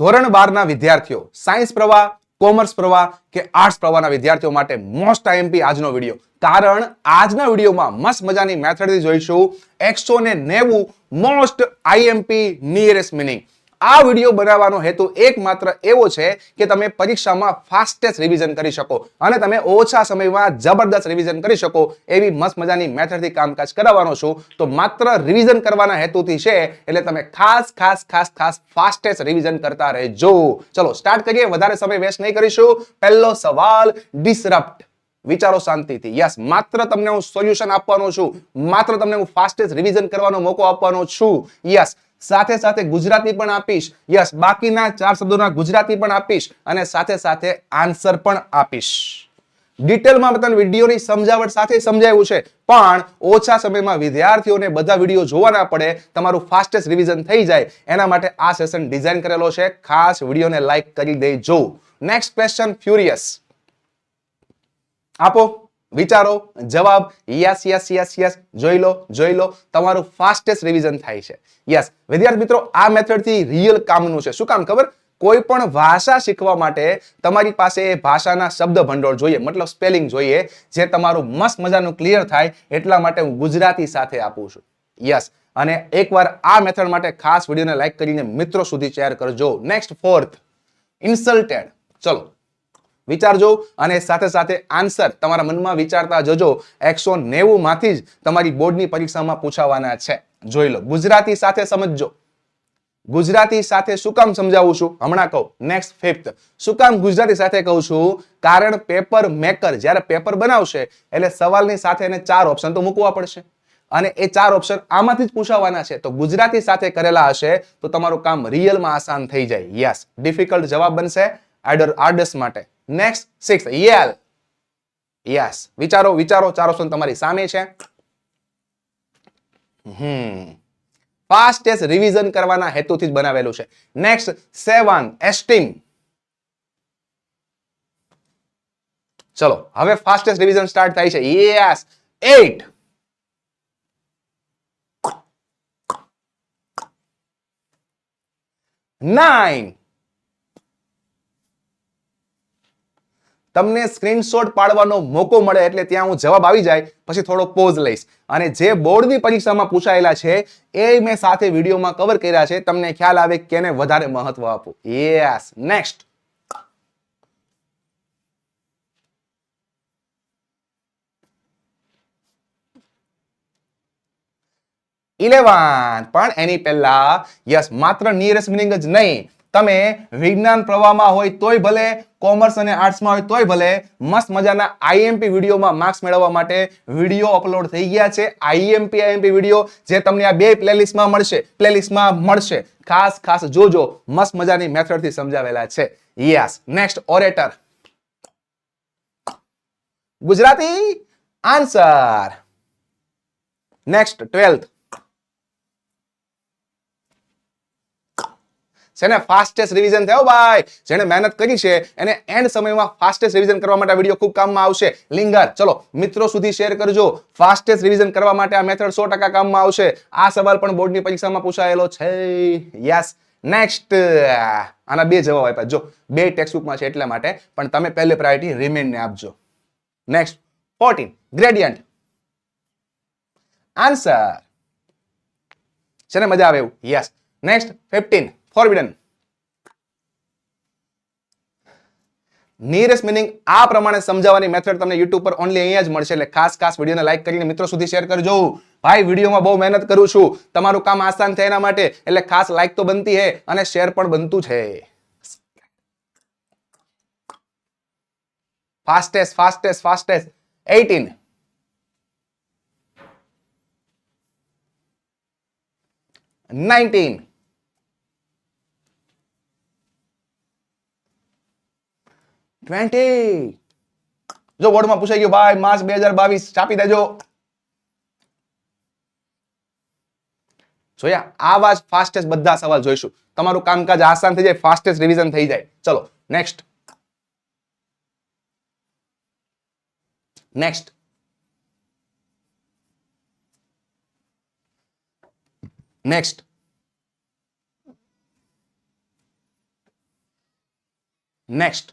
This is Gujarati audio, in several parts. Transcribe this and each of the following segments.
ધોરણ બારના વિદ્યાર્થીઓ, સાયન્સ પ્રવાહ, કોમર્સ પ્રવાહ કે આર્ટ્સ પ્રવાહના વિદ્યાર્થીઓ માટે મોસ્ટ આઈએમપી આજનો વીડિયો. કારણ આજના વિડીયોમાં મસ્ત મજાની મેથડથી જોઈશું. એકસો ને નેવું મોસ્ટ આઈએમપી નિયરેસ્ટ મિનિંગ આ વીડિયો બનાવવાનો હેતુ એકમાત્ર એવો છે કે તમે પરીક્ષામાં ફાસ્ટેસ્ટ રિવિઝન કરી શકો અને તમે ઓછા સમયમાં જબરદસ્ત રિવિઝન કરી શકો એવી મસ્ત મજાની મેથડથી કામકાજ કરાવવાનો છું. તો માત્ર રિવિઝન કરવાના હેતુથી છે એટલે તમે ખાસ ખાસ ખાસ ખાસ ફાસ્ટેસ્ટ રિવિઝન કરતા રહેજો. ચલો સ્ટાર્ટ કરીએ. વધારે સમય વેસ્ટ નહીં કરીશું. પહેલો સવાલ ડિસરપ્ટ વિચારો શાંતિથી. યસ માત્ર તમને હું સોલ્યુશન આપવાનો છું. માત્ર તમને હું ફાસ્ટેસ્ટ રિવિઝન કરવાનો મોકો આપવાનો છું. યસ સાથે સાથે ગુજરાતી પણ આપીશ. યસ બાકીના ચાર શબ્દોના ગુજરાતી પણ આપીશ અને સાથે સાથે આન્સર પણ આપીશ. ડિટેલમાં બધા વિડીયોની સમજાવટ સાથે સમજાવ્યું છે, પણ ઓછા સમયમાં વિદ્યાર્થીઓને બધા વીડિયો જોવાના પડે, તમારું ફાસ્ટેસ્ટ રિવિઝન થઈ જાય. એના માટે આ સેશન ડિઝાઇન કરેલો છે. ખાસ વિડીયોને લાઈક કરી દેજો. નેક્સ્ટ ક્વેશ્ચન ફ્યુરિયસ આપો. વિચારો, જવાબ યસ યસ યસ યસ જોઈ લો જોઈ લો, તમારું ફાસ્ટેસ્ટ રિવિઝન થાય છે. યસ વિદ્યાર્થી મિત્રો, આ મેથડથી રિયલ કામનું છે. શું કામ ખબર? કોઈ પણ ભાષા શીખવા માટે તમારી પાસે ભાષાના શબ્દ ભંડોળ જોઈએ, મતલબ સ્પેલિંગ જોઈએ, જે તમારું મસ્ત મજાનું ક્લિયર થાય, એટલા માટે હું ગુજરાતી સાથે આપું છું. યસ અને એકવાર આ મેથડ માટે ખાસ વિડીયોને લાઈક કરીને મિત્રો સુધી શેર કરજો. નેક્સ્ટ ફોર્થ ઇન્સલ્ટેડ ચલો વિચારજો અને સાથે સાથે આન્સર તમારા મનમાં વિચારતા જજો. એકસો નેવું માંથી જ તમારી બોર્ડની પરીક્ષામાં પૂછાવાના છે. જોઈ લો, ગુજરાતી સાથે સમજજો. ગુજરાતી સાથે શું કામ સમજાવું છું? હમણાં કહું નેક્સ્ટ ફિફ્થ શું કામ ગુજરાતી સાથે કહું છું? કારણ પેપર મેકર જ્યારે પેપર બનાવશે, એટલે સવાલની સાથે એને ચાર ઓપ્શન તો મૂકવા પડશે. અને એ ચાર ઓપ્શન આમાંથી જ પૂછાવાના છે. તો ગુજરાતી સાથે કરેલા હશે, તો તમારું કામ રિયલમાં આસાન થઈ જાય. યસ ડિફિકલ્ટ જવાબ બનશે. આડર આર્ડસ માટે. Next six Yale. યસ વિચારો વિચારો, ચાર ઓપ્શન તમારી સામે છે. હમ. ફાસ્ટેસ્ટ રિવિઝન કરવાના હેતુથી જ બનાવેલું છે. Next seven, esteem. ચલો, હવે ફાસ્ટેસ્ટ રિવિઝન સ્ટાર્ટ થાય છે. યસ એટ નાઇન તમને સ્ક્રીનશોટ પાડવાનો મોકો મળે એટલે ત્યાં હું જવાબ આવી જાય, પછી થોડો પોઝ લઈશ. અને જે બોર્ડની પરીક્ષામાં પૂછાયેલા છે, એ મેં સાથે વિડીયોમાં કવર કર્યા છે. તમને ખ્યાલ આવે કેને વધારે મહત્વ આપું. યસ નેક્સ્ટ ઇલેવન પણ એની પહેલા યસ માત્ર નિયરેસ્ટ મિનિંગ જ નહીં તમે વિજ્ઞાન પ્રવાહમાં હોય તોય ભલે, કોમર્સ અને આર્ટ્સમાં હોય તોય ભલે, મસ્ત મજાના આઈએમપી વિડીયોમાં માર્ક્સ મેળવવા માટે વીડિયો અપલોડ થઈ ગયા છે. આઈએમપી આઈએમપી વીડિયો જે તમને આ બે પ્લેલિસ્ટમાં મળશે પ્લેલિસ્ટમાં મળશે. ખાસ ખાસ જોજો, મસ્ત મજાની મેથડથી સમજાવેલા છે. Yes next orator Gujarati? Answer next twelfth જેને ફાસ્ટેસ્ટ રિવિઝન થયો, ભાઈ જેને મહેનત કરી છે, એને એન્ડ સમયમાં ફાસ્ટેસ્ટ રિવિઝન કરવા માટે વીડિયો ખૂબ કામમાં આવશે. લિંગર ચલો, મિત્રો સુધી શેર કરજો. ફાસ્ટેસ્ટ રિવિઝન કરવા માટે આ મેથડ સો ટકા કામમાં આવશે. આ સવાલ પણ બોર્ડની પરીક્ષામાં પૂછાયેલો છે. યસ નેક્સ્ટ આના બે જવાબ આપ્યા. જો, બે ટેક્સ્ટબુકમાં છે એટલા માટે, પણ તમે પહેલી પ્રાયોરિટી રિમેન્ડને આપજો. નેક્સ્ટ ફોર્ટીન ગ્રેડિયન્ટ આન્સર છે ને મજા આવે એવું. Yes next fifteen forbidden nearest meaning આ પ્રમાણે સમજાવવાની મેથડ તમને યુટ્યુબ પર ઓનલી અહીંયા જ મળશે. એટલે ખાસ ખાસ વિડીયોને લાઈક કરીને મિત્રો સુધી શેર કરજો. ભાઈ, વિડીયોમાં બહુ મહેનત કરું છું. તમારું કામ આસાન થાય એના માટે. એટલે ખાસ લાઈક તો બનતી હે અને શેર પણ બનતું છે fastest fastest fastest eighteen nineteen twenty જો બોર્ડમાં પૂછાઈ ગયું, ભાઈ, માર્ચ બે હજાર દેજો. જોયા, આવા જ ફાસ્ટેસ્ટ બધા સવાલ જોઈશું. તમારું કામકાજ આસાન થઈ જાય ફાસ્ટેસ્ટ રિવિઝન થઈ જાય. ચલો next next next next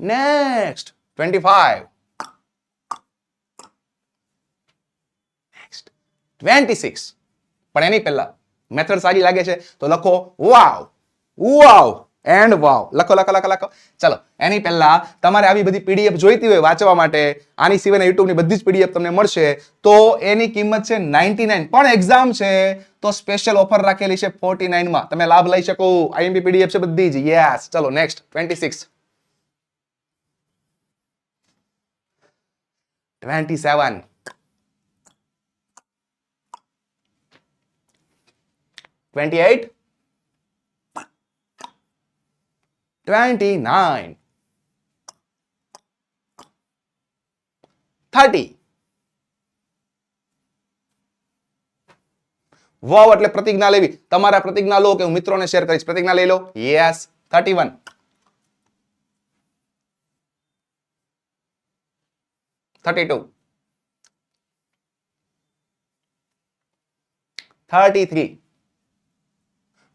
next twenty five next twenty six પણ એની પહેલા મેથડ સારી લાગે છે, તો લખો વાવ વાવ એન્ડ વાવ લખો લખો લખો લખો. ચલો, એની પહેલા તમારે આવી બધી પીડીએફ જોઈતી હોય વાંચવા માટે, આની સિવાયના યુટ્યુબની બધી જ પીડીએફ તમને મળશે. તો એની કિંમત છે નાઇન્ટી નાઇન પણ એક્ઝામ છે, તો સ્પેશિયલ ઓફર રાખેલી છે ફોર્ટી નાઇનમાં તમે લાભ લઈ શકો. આઈએમપી પીડીએફ છે બધી જ. યસ ચલો next twenty six twenty seven twenty eight twenty nine thirty wow એટલે પ્રતિજ્ઞા લેવી. તમારા પ્રતિજ્ઞા લો કે હું મિત્રોને શેર કરીશ. પ્રતિજ્ઞા લઈ લો. Yes thirty one thirty two. Thirty three.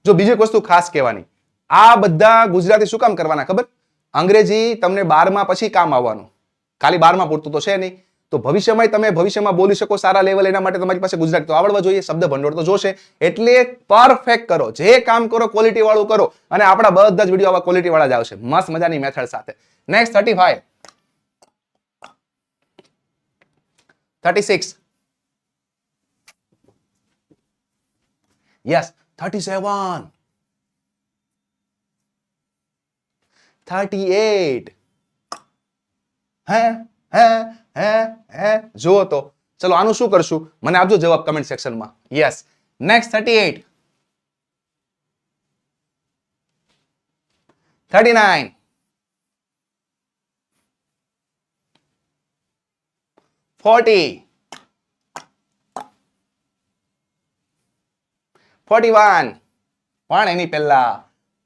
જો બીજી વસ્તુ ખાસ કહેવાની, આ બધા ગુજરાતી શું કામ કરવાના ખબર? અંગ્રેજી તમને બારમા પછી કામ આવવાનું. ખાલી બારમાં પૂરતું તો છે નહીં. તો ભવિષ્યમાં તમે ભવિષ્યમાં બોલી શકો સારા લેવલ એના માટે તમારી પાસે ગુજરાતી તો આવડવા જોઈએ, શબ્દ ભંડોળ તો જોશે. એટલે પરફેક્ટ કરો. જે કામ કરો ક્વોલિટી વાળું કરો. અને આપણા બધા જ વીડિયો આવા ક્વોલિટી વાળા જ આવશે. મસ્ત મજાની મેથડ સાથે. Next thirty five thirty six yes thirty seven thirty eight hey hey hey હે જુઓ તો. ચલો, આનું શું કરશું? મને આપજો જવાબ કમેન્ટ સેક્શનમાં yes next thirty eight thirty nine forty. Forty one. પણ એની પહેલા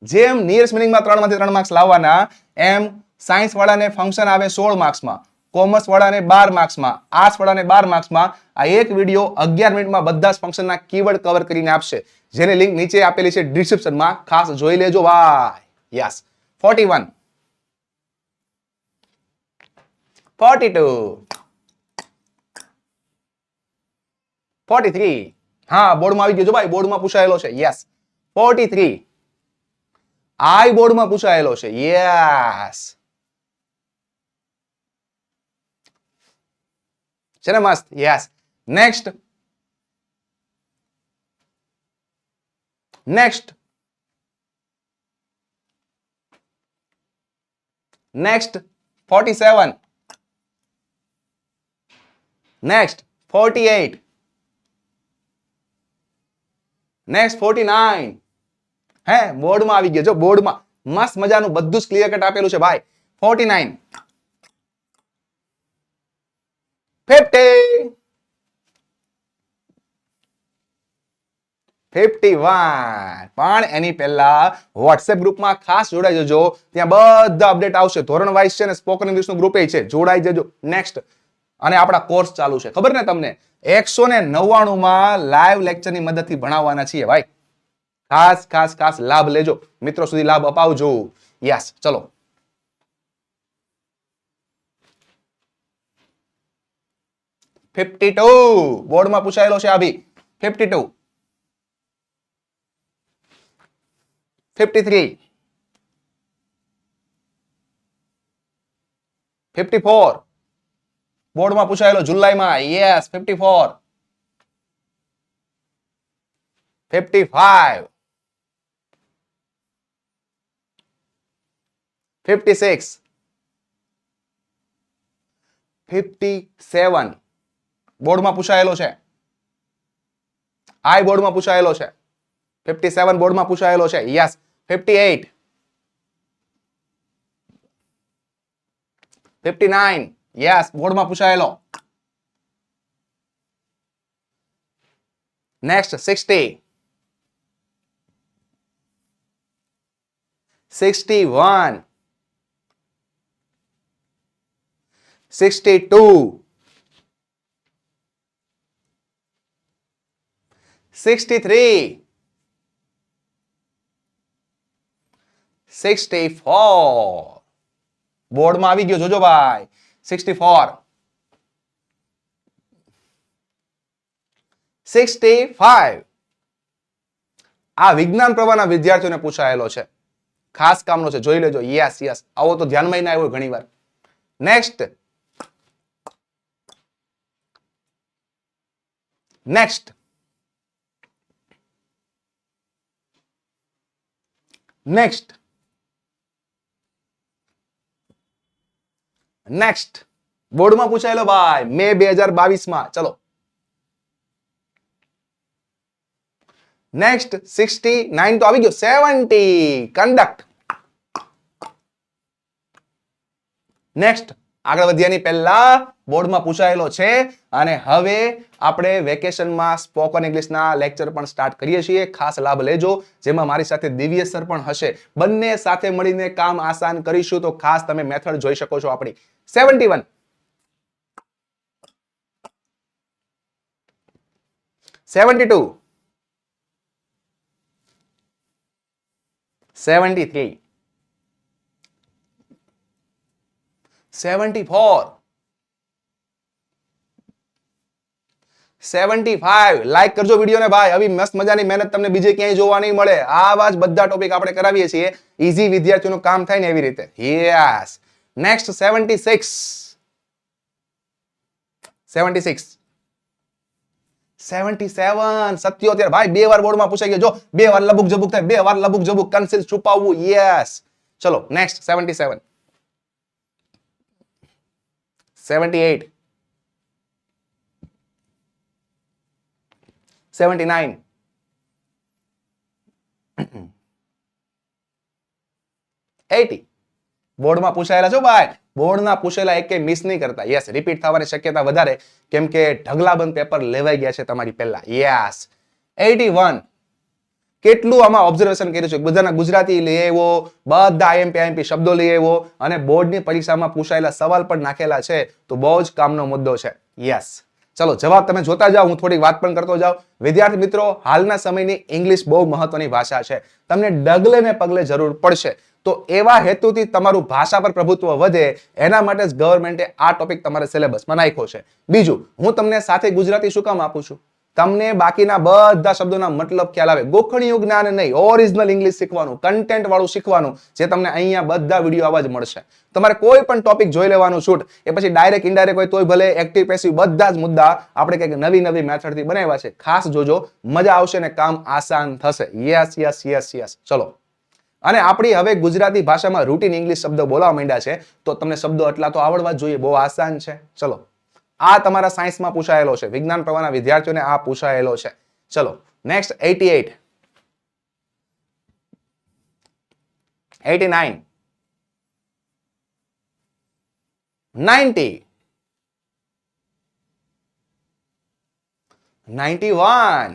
જેમ નિયરેસ્ટ મિનિંગમાં ત્રણમાંથી ત્રણ માર્ક્સ લાવવાના, એમ સાયન્સ વાળાને ફંક્શન આવે સોળ માર્ક્સમાં કોમર્સ વાળાને બાર માર્ક્સમાં આર્ટ્સ વાળાને બાર માર્ક્સમાં આ એક વીડિયો અગિયાર મિનિટમાં બધા જ ફંક્શનના કીવર્ડ કવર કરીને આપશે. જેની લિંક નીચે આપેલી છે ડિસ્ક્રિપ્શનમાં ખાસ જોઈ લેજો ભાઈ. Yes forty one. Forty two. Forty three હા, બોર્ડમાં આવી ગયો જો ભાઈ, બોર્ડમાં પૂછાયેલો છે. યસ ફોર્ટી થ્રી આઈ બોર્ડમાં પૂછાયેલો છે. યસ છે ને મસ્ત? Yes next next next forty seven next forty eight next forty nine hey બોર્ડમાં આવી ગયો. જો બોર્ડમાં મસ્ત મજાનું બધું જ ક્લિયર કટ આપેલું છે, ભાઈ. Forty nine fifty fifty one પણ એની પહેલા વોટ્સએપ ગ્રુપમાં ખાસ જોડાઈ જજો. ત્યાં બધા અપડેટ આવશે. ધોરણ વાઇઝ છે ને સ્પોકન ઇંગ્લિશનું ગ્રુપ છે. જોડાઈ જજો. નેક્સ્ટ અને આપણા કોર્સ ચાલુ છે. ખબર ને તમને? એકસો ને નવ્વાણું માં લાઈવ લેક્ચરની મદદથી ભણાવવાના છીએ ભાઈ. ખાસ ખાસ ખાસ લાભ લેજો. મિત્રો સુધી લાભ અપાવજો. યસ ચલો. ફિફ્ટી ટુ બોર્ડમાં પૂછાયેલો છે આભી fifty two fifty three fifty four બોર્ડમાં પૂછાયેલો જુલાઈમાં yes fifty four fifty five fifty six fifty seven બોર્ડમાં પૂછાયેલો છે. આઈ બોર્ડમાં પૂછાયેલો છે. ફિફ્ટી સેવન બોર્ડમાં પૂછાયેલો છે. Yes fifty eight fifty nine yes બોર્ડમાં પૂછાયેલો. Next sixty sixty one sixty two sixty three sixty four બોર્ડમાં આવી ગયો, જોજો ભાઈ. આ વિજ્ઞાન પ્રવાહના વિદ્યાર્થીઓને પૂછાયેલો છે. ખાસ કામનો છે. જોઈ લેજો. યસ યસ આવો તો ધ્યાનમાં ના આવ્યો ઘણી વાર નેક્સ્ટ નેક્સ્ટ નેક્સ્ટ નેક્સ્ટ બોર્ડમાં પૂછાયેલો ભાઈ, મે બે હજાર બાવીસમાં. ચલો. નેક્સ્ટ સિક્સટી નાઇન તો આવી ગયો. સેવન્ટી કન્ડક્ટ નેક્સ્ટ આગળ વધ્યાની પહેલા બોર્ડમાં પૂછાયેલો છે અને હવે આપણે વેકેશનમાં સ્પોકન ઇંગ્લિશના લેક્ચર પણ સ્ટાર્ટ કરીએ છીએ. ખાસ લાભ લેજો. જેમાં મારી સાથે દિવ્ય સર પણ હશે. બંને સાથે મળીને કામ આસાન કરીશું તો ખાસ તમે મેથડ જોઈ શકો છો આપણી. Seventy one. Seventy two. Seventy three. Seventy four seventy five like કરજો વિડીયોને ભાઈ. આવી મસ્ત મજાની મહેનત તમને બીજે ક્યાંય જોવા નહીં મળે. આવા જ બધા ટોપિક આપણે કરાવીએ છીએ. ઈઝી વિદ્યાર્થીઓનું કામ થાય ને એવી રીતે. Yes next seventy six seventy six seventy seven સત્યોતેર ભાઈ, બે વાર બોર્ડમાં પૂછાઈ ગયો. જો, બે વાર લબુક જબુક થાય. બે વાર લબુક જબુક કન્સિલ છુપાવવું. યસ ચલો next seventy seven seventy eight seventy nine eighty બોર્ડમાં પૂછાયેલા છો ભાઈ બોર્ડના પૂછેલા એક મિસ નહીં કરતા. યસ રિપીટ થવાની શક્યતા વધારે, કેમ કે ઢગલાબંધ પેપર લેવાઈ ગયા છે તમારી પહેલા. યસ એટી વન કેટલું આમાં ઓબ્ઝર્વેશન કર્યું છે? બધાના ગુજરાતી લઈ આવ્યો બધા આઈએમપી આઈએમપી શબ્દો લઈ આવ્યો અને બોર્ડની પરીક્ષામાં પૂછાયેલા સવાલ પણ નાખેલા છે. તો બહુ જ કામનો મુદ્દો છે. યસ ચલો, જવાબ તમે જોતા જાઓ. હું થોડીક વાત પણ કરતો જાઉં. વિદ્યાર્થી મિત્રો, હાલના સમયની ઇંગ્લિશ બહુ મહત્વની ભાષા છે. તમને ડગલે ને પગલે જરૂર પડશે. તો એવા હેતુથી તમારું ભાષા પર પ્રભુત્વ વધે, એના માટે જ ગવર્મેન્ટે આ ટોપિક તમારે સિલેબસમાં નાખ્યો છે. બીજું, હું તમને સાથે ગુજરાતી શું કામ આપું છું? તમને બાકીના બધા શબ્દોના મતલબ ખ્યાલ આવે. ગોખણિયું જ્ઞાન નહીં ઓરિજિનલ ઇંગ્લિશ શીખવાનું કન્ટેન્ટ વાળું શીખવાનું, જે તમને અહીંયા બધા વીડિયો આવા જ મળશે. તમારે કોઈ પણ ટોપિક જોઈ લેવાનું શૂટ એ પછી ડાયરેક્ટ ઇન્ડાયરેક્ટ હોય તોય ભલે એક્ટિવ પેસિવ બધા જ મુદ્દા આપણે કંઈક નવી નવી મેથડથી બનાવ્યા છે. ખાસ જોજો, મજા આવશે ને કામ આસાન થશે. યસ યસ યસ યસ ચલો. અને આપણી હવે ગુજરાતી ભાષામાં રૂટીન ઇંગ્લિશ શબ્દો બોલવા માંડ્યા છે, તો તમને શબ્દો એટલા તો આવડવા જોઈએ, બહુ આસાન છે. ચલો. આ તમારા સાયન્સમાં પૂછાયેલો છે. વિજ્ઞાન પ્રવાહના વિદ્યાર્થીઓને આ પૂછાયેલો છે. ચલો next eighty eight nine ninety one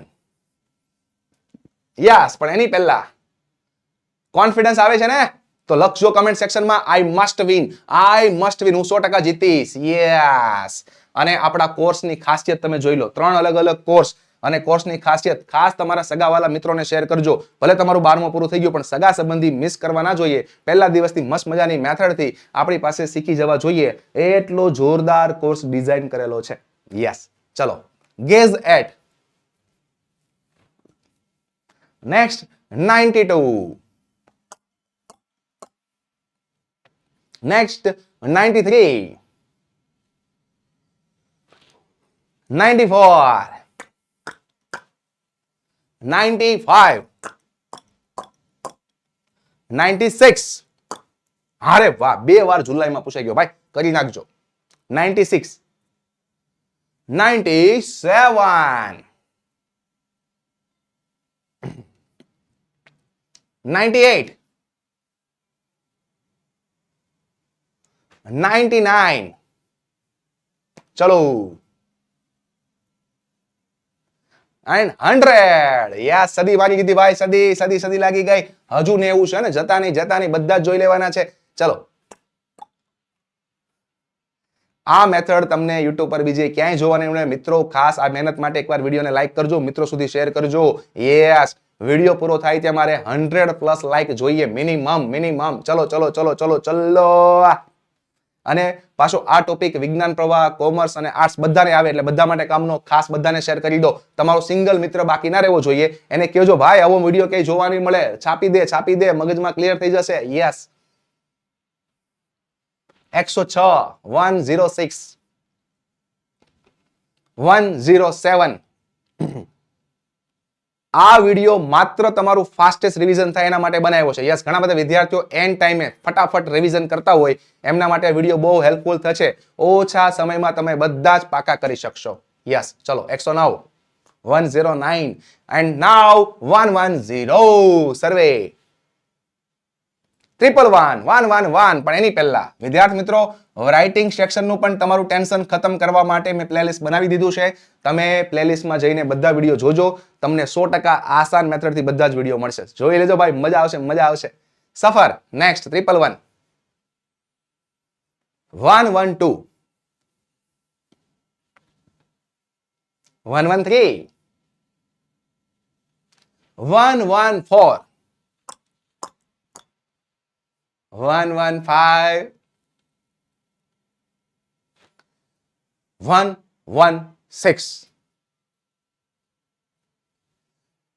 yes પણ એની પહેલા કોન્ફિડન્સ આવે છે ને? તો લખજો કમેન્ટ સેક્શનમાં I must win I must win હું સો ટકા જીતીશ. યસ અને આપણા કોર્સની ખાસિયત તમે જોઈ લો. ત્રણ અલગ અલગ કોર્સ અને કોર્સની ખાસિયત ખાસ તમારા સગાવાલા મિત્રોને શેર કરજો. ભલે તમારું બારમું પૂરું થઈ ગયું, પણ સગા સંબંધી મિસ કરવા ના જોઈએ. પહેલા દિવસથી મસ્ત મજાની મેથડથી આપણી પાસે શીખી જવા જોઈએ. એટલો જોરદાર કોર્સ ડિઝાઇન કરેલો છે. યસ. ચલો. Guess eight. Next, ninety two. Next, 93. 94. 95. 96. અરે વાહ બે વાર જુલાઈમાં પૂછાઈ ગયો ભાઈ કરી નાખજો 96. 97. 98. 99 ચલો એન્ડ હંડ્રેડ યા સદી વાગી ગઈ ભાઈ, સદી સદી સદી લાગી ગઈ. હજુ ને એવું છે ને? જતા નહીં જતા નહીં. બધા જ જોઈ લેવાના છે. ચલો. આ મેથડ તમને યુટ્યુબ પર બીજે ક્યાંય જોવાની નહીં મિત્રો, ખાસ આ મહેનત માટે એકવાર વિડીયોને લાઈક કરજો. મિત્રો સુધી શેર કરજો. યસ વીડિયો પૂરો થાય ત્યાં મારે હંડ્રેડ પ્લસ લાઈક જોઈએ. મિનિમમ મિનિમમ ચલો ચલો ચલો ચલો ચલો. અને પાછો આ ટોપિક વિજ્ઞાન, પ્રવાહ કોમર્સ અને આર્ટ્સ બધાને આવે એટલે બધા માટે કામનો ખાસ બધાને શેર કરી દો. તમારો સિંગલ મિત્ર બાકી ના રહેવો જોઈએ. એને કહેજો, ભાઈ, આવો વીડિયો કઈ જોવા નહીં મળે? છાપી દે છાપી દે, મગજમાં ક્લિયર થઈ જશે. યસ એકસો છ one zero six one zero seven આ વીડિયો માત્ર તમારું ફાસ્ટેસ્ટ રિવિઝન થાય એના માટે બનાવ્યો છે. યસ ઘણા બધા વિદ્યાર્થીઓ એન ટાઈમે ફટાફટ રિવિઝન કરતા હોય, એમના માટે વીડિયો બહુ હેલ્પફુલ થશે. ઓછા સમયમાં તમે બધા જ પાકા કરી શકશો. યસ ચલો એકસો નવ one zero nine and now one one zero survey triple one one one one પણ એની પહેલા, વિદ્યાર્થી મિત્રો રાઇટિંગ સેક્શનનું પણ તમારું ટેન્શન ખતમ કરવા માટે મેં પ્લેલિસ્ટ બનાવી દીધું છે. તમે પ્લેલિસ્ટમાં જઈને બધા વીડિયો જોજો. તમને સો ટકા આસાન મેથડથી બધા જ વીડિયો મળશે. જોઈ લેજો ભાઈ, મજા આવશે મજા આવશે. સફર next triple one one one two one one three one one four one one five. One one six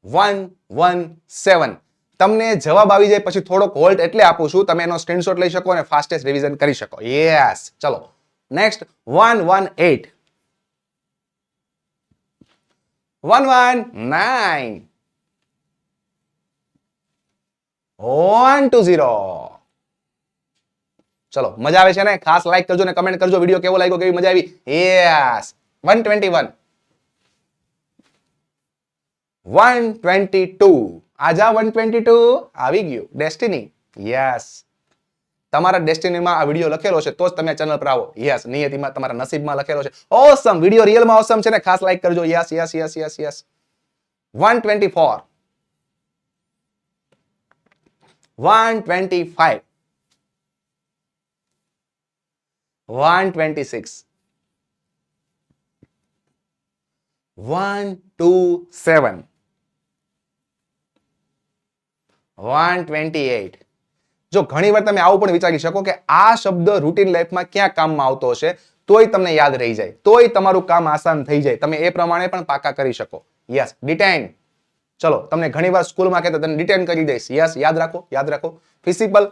one one seven તમને જવાબ આવી જાય, પછી થોડોક હોલ્ટ એટલે આપું છું. તમે એનો સ્ક્રીનશોટ લઈ શકો અને ફાસ્ટેસ્ટ રિવિઝન કરી શકો. યસ ચલો. Next one one eight one one nine one two zero ચલો, મજા આવે છે ને? ખાસ લાઈક કરજો ને કમેન્ટ કરજો. વીડિયો કેવો લાગ્યો, કેવી મજા આવી? Yes one twenty one one twenty two આજા one twenty two આવી ગયું. ડેસ્ટિની યસ તમારા ડેસ્ટિનીમાં આ વીડિયો લખેલો છે, તો જ તમે ચેનલ પર આવો. યસ નિયતિમાં તમારા નસીબમાં લખેલો છે. ઓસમ વીડિયો રિયલમાં ઓસમ છે ને? ખાસ લાઈક કરજો. Yes yes yes yes yes one twenty six one two seven one twenty eight જો ઘણી વાર તમે આવું પણ વિચારી શકો કે આ શબ્દ રૂટીન લાઈફમાં ક્યાં કામમાં આવતો હશે, તોય તમને યાદ રહી જાય. તોય તમારું કામ આસાન થઈ જાય. તમે એ પ્રમાણે પણ પાકા કરી શકો. યસ ડિટેન ચલો, તમને ઘણી વાર સ્કૂલમાં કહેતા તમને ડિટેન કરી દઈશ. યસ યાદ રાખો યાદ રાખો. Physical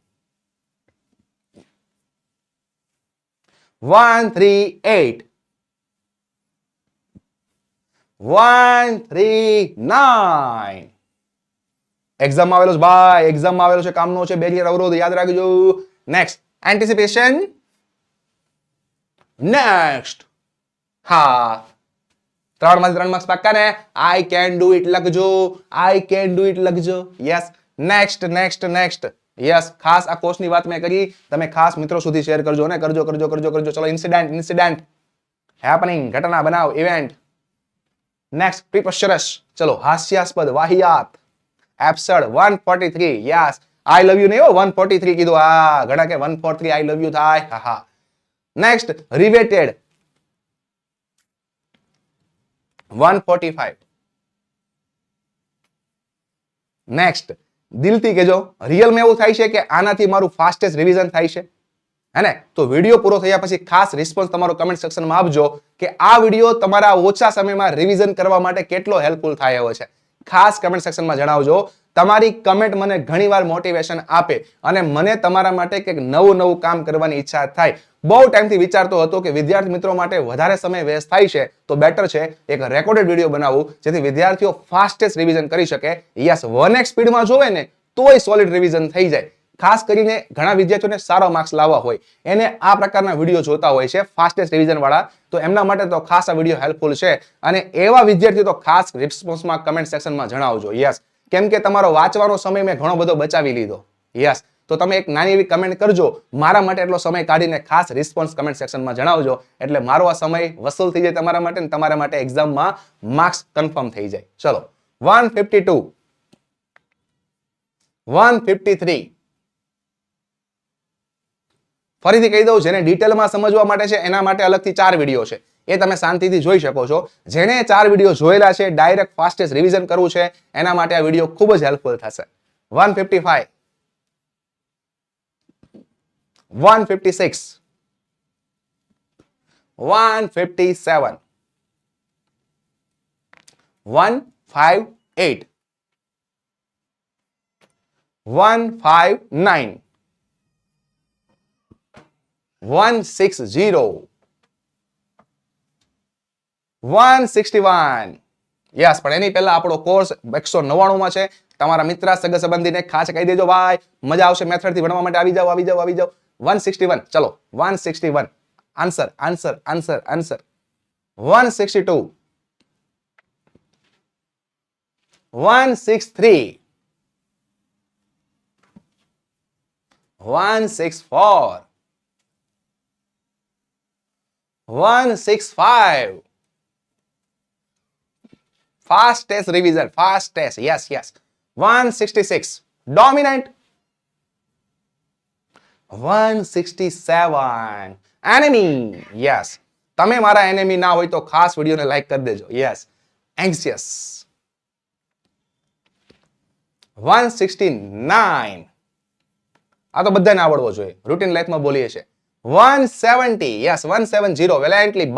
one three eight one three nine exam આવેલો છે. ભાઈ એક્ઝામ આવેલો છે. કામનો છે. બેરિયર, અવરોધ. યાદ રાખજો. નેક્સ્ટ એન્ટિસિપેશન નેક્સ્ટ હા. ત્રણમાંથી ત્રણ માર્ક્સ પાક્કા ને? આઈ કેન ડુ ઇટ લખજો. આઈ કેન ડુ ઇટ લખજો. Yes next next next yes ખાસ આ કોર્સની વાત મેં કરી. તમે ખાસ મિત્રો સુધી શેર કરજો ને. કરજો કરજો કરજો કરજો. ચલો ઇન્સિડન્ટ ઇન્સિડન્ટ હેપનિંગ ઘટના બનાવ ઇવેન્ટ નેક્સ્ટ પ્રિપોસ્ચરસ ચલો, હાસ્યાસ્પદ વાહિયાત. Absurd 143 yes I love you નહીં હો. 143 કીધું. આ ઘણા કે 143 આઈ લવ યુ થાય. હા હા. નેક્સ્ટ રિવેટેડ 145 નેક્સ્ટ દિલથી કહેજો રિયલમાં એવું થાય છે કે આનાથી મારું ફાસ્ટેસ્ટ રિવિઝન થાય છે. હે તો વીડિયો પૂરો થયા પછી ખાસ રિસ્પોન્સ તમારો કમેન્ટ સેક્શનમાં આપજો કે આ વીડિયો તમારા ઓછા સમયમાં રિવિઝન કરવા માટે કેટલો હેલ્પફુલ થાય એવો છે. ખાસ કમેન્ટ સેક્શનમાં જણાવજો. તમારી કમેન્ટ મને ઘણીવાર મોટિવેશન આપે અને મને તમારા માટે કંઈક નવું નવું કામ કરવાની ઈચ્છા થાય. બહુ ટાઈમથી વિચારતો હતો કે વિદ્યાર્થી મિત્રો માટે વધારે સમય વેસ્ટ થાય છે તો બેટર છે એક રેકોર્ડેડ વીડિયો બનાવવું જેથી વિદ્યાર્થીઓ ફાસ્ટેસ્ટ રિવિઝન કરી શકે. યસ, વન એક્સ સ્પીડમાં જોવે ને તોય સોલિડ રિવિઝન થઈ જાય. ખાસ કરીને ઘણા વિદ્યાર્થીઓને સારા માર્ક્સ લાવવા હોય. એને આ પ્રકારના વીડિયો જોતા હોય છે ફાસ્ટેસ્ટ રિવિઝનવાળા તો એમના માટે તો ખાસ આ વીડિયો હેલ્પફુલ છે. અને એવા વિદ્યાર્થીઓ તો ખાસ રિસ્પોન્સમાં કમેન્ટ સેક્શનમાં જણાવજો. યસ કેમ કે તમારો વાંચવાનો સમય મેં ઘણો બધો બચાવી લીધો. યસ તો તમે એક નાની એવી કમેન્ટ કરજો. મારા માટે એટલો સમય કાઢીને ખાસ રિસ્પોન્સ કમેન્ટ સેક્શનમાં જણાવજો. એટલે મારો આ સમય વસૂલ થઈ જાય તમારા માટે તમારા માટે એક્ઝામમાં માર્ક્સ કન્ફર્મ થઈ જાય. ચલો. One fifty two one fifty three ફરીથી કહી દઉં, જેને ડિટેલમાં સમજવા માટે છે, એના માટે અલગથી ચાર વીડિયો છે. એ તમે શાંતિથી જોઈ શકો છો. જેને ચાર વીડિયો જોયેલા છે ડાયરેક્ટ ફાસ્ટેસ્ટ રિવિઝન કરવું છે, એના માટે આ વીડિયો ખૂબ જ હેલ્પફુલ થશે. One fifty five one fifty six one fifty seven one five eight one five nine one six zero one sixty one yes પણ એની પહેલા આપણો કોર્સ એકસો નવ્વાણુંમાં છે. તમારા મિત્ર સગા સંબંધીને ખાસ કહી દેજો, ભાઈ, મજા આવશે મેથડથી ભણવા માટે. આવી જાઓ આવી જાઓ આવી જાઓ. વન સિક્સટી વન ચલો one sixty one answer answer answer answer one sixty two one six three one six four one six five fastest revision fastest yes yes 166 dominant 167 enemy yes તમે મારા enemy ના હોય તો ખાસ વિડીયોને લાઈક કરી દેજો yes anxious 169 આ તો બધાને આવડવો જોઈએ રૂટીન લાઈફમાં બોલીએ છે 170 yes 170 valiantly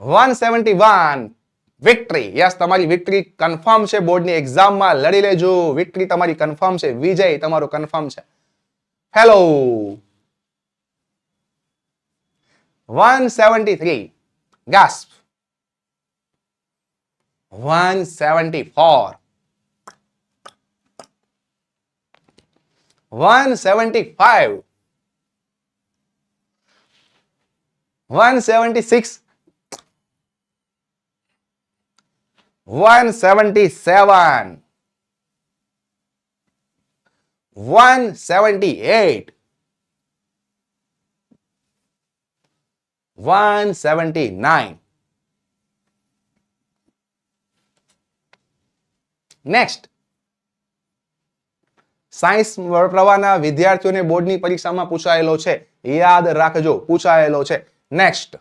one seventy 171 victory yes તમારી વિક્ટરી કન્ફર્મ છે બોર્ડની એક્ઝામમાં લડી લેજો વિક્ટરી તમારી કન્ફર્મ છે વિજય તમારો કન્ફર્મ છે હેલો 173 gasp. 174 175 176 177 178 179 next. સાયન્સ પ્રવાહના વિદ્યાર્થીઓને બોર્ડની પરીક્ષામાં પૂછાયેલો છે. યાદ રાખજો, પૂછાયેલો છે. નેક્સ્ટ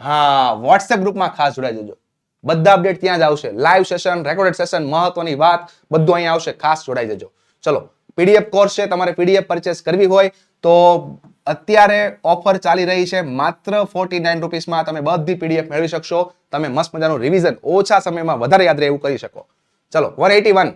હા વોટ્સએપ ગ્રુપમાં ખાસ જોડાઈ જજો. બધા અપડેટ ત્યાં જ આવશે. લાઈવ સેશન રેકોર્ડેડ સેશન મહત્વની વાત, બધું અહીંયા આવશે. ખાસ જોડાઈ જજો. ચલો પીડીએફ કોર્સ છે, તમારે પીડીએફ પરચેસ કરવી હોય તો અત્યારે ઓફર ચાલી રહી છે. માત્ર ફોર્ટી નાઇન રૂપીસમાં તમે બધી પીડીએફ મેળવી શકશો. તમે મસ્ત મજાનું રિવિઝન ઓછા સમયમાં વધારે યાદ રહે એવું કરી શકો. ચલો વન એટી વન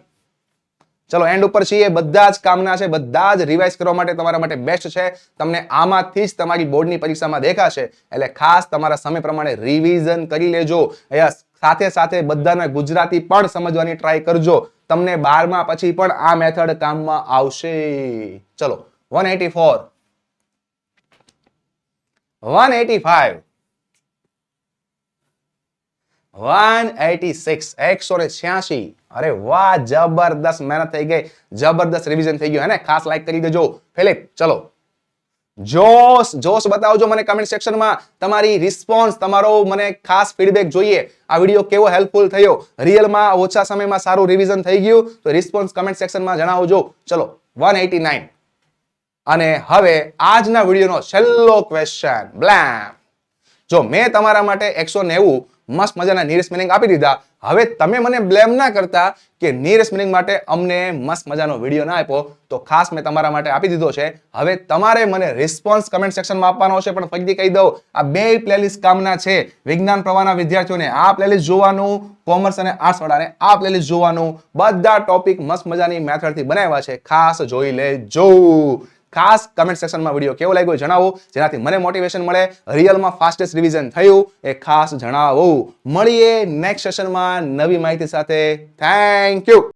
ચલો એન્ડ ઉપર છીએ. બધા જ કામના છે. બધા જ રિવાઇઝ કરવા માટે તમારા માટે બેસ્ટ છે. તમને આમાંથી જ તમારી બોર્ડની પરીક્ષામાં દેખાશે. એટલે ખાસ તમારા સમય પ્રમાણે રિવિઝન કરી લેજો. યસ સાથે સાથે બધાને ગુજરાતી પણ સમજવાની ટ્રાય કરજો. તમને બારમા પછી પણ આ મેથડ કામમાં આવશે. ચલો one eighty four one eighty five one eighty six એકસો ને છ્યાસી. અરે વાહ, જબરદસ્ત મહેનત થઈ ગઈ. જબરદસ્ત રિવિઝન થઈ ગયું, હે ને? ખાસ લાઈક કરી દેજો. ફિલિપ, ચલો. જોશ જોશ બતાવજો મને કમેન્ટ સેક્શનમાં તમારી રિસ્પોન્સ તમારો મને ખાસ ફીડબેક જોઈએ. આ વીડિયો કેવો હેલ્પફુલ થયો? રિયલમાં ઓછા સમયમાં સારું રિવિઝન થઈ ગયું. તો રિસ્પોન્સ કમેન્ટ સેક્શનમાં જણાવજો. ચલો વન અને હવે આજના વિડીયોનો છેલ્લો ક્વેશ્ચન બ્લેમ જો મેં તમારા માટે એકસો નેવું મસ્ત મજાના નીરસ મિનિંગ આપી દીધા. હવે તમે મને બ્લેમ ના કરતા કે નીરસ મિનિંગ માટે અમને મસ્ત મજાનો વીડિયો ના આપ્યો. તો ખાસ મેં તમારા માટે આપી દીધો છે. હવે તમારે મને રિસ્પોન્સ કમેન્ટ સેક્શનમાં આપવાનો છે, પણ ફરીથી કહી દઉં, આ બે પ્લેલિસ્ટ કામના છે. વિજ્ઞાન પ્રવાહના વિદ્યાર્થીઓને આ પ્લેલિસ્ટ જોવાનું કોમર્સ અને આર્ટ્સ વાળાને આ પ્લેલિસ્ટ જોવાનું. બધા ટોપિક મસ્ત મજાની મેથડથી બનાવ્યા છે. ખાસ જોઈ લેજો. ખાસ કમેન્ટ સેક્શનમાં વીડિયો કેવો લાગ્યો જણાવો. જેનાથી મને મોટિવેશન મળે. રિયલમાં ફાસ્ટેસ્ટ રિવિઝન થયું. એ ખાસ જણાવો. મળીએ નેક્સ્ટ સેશનમાં નવી માહિતી સાથે. Thank you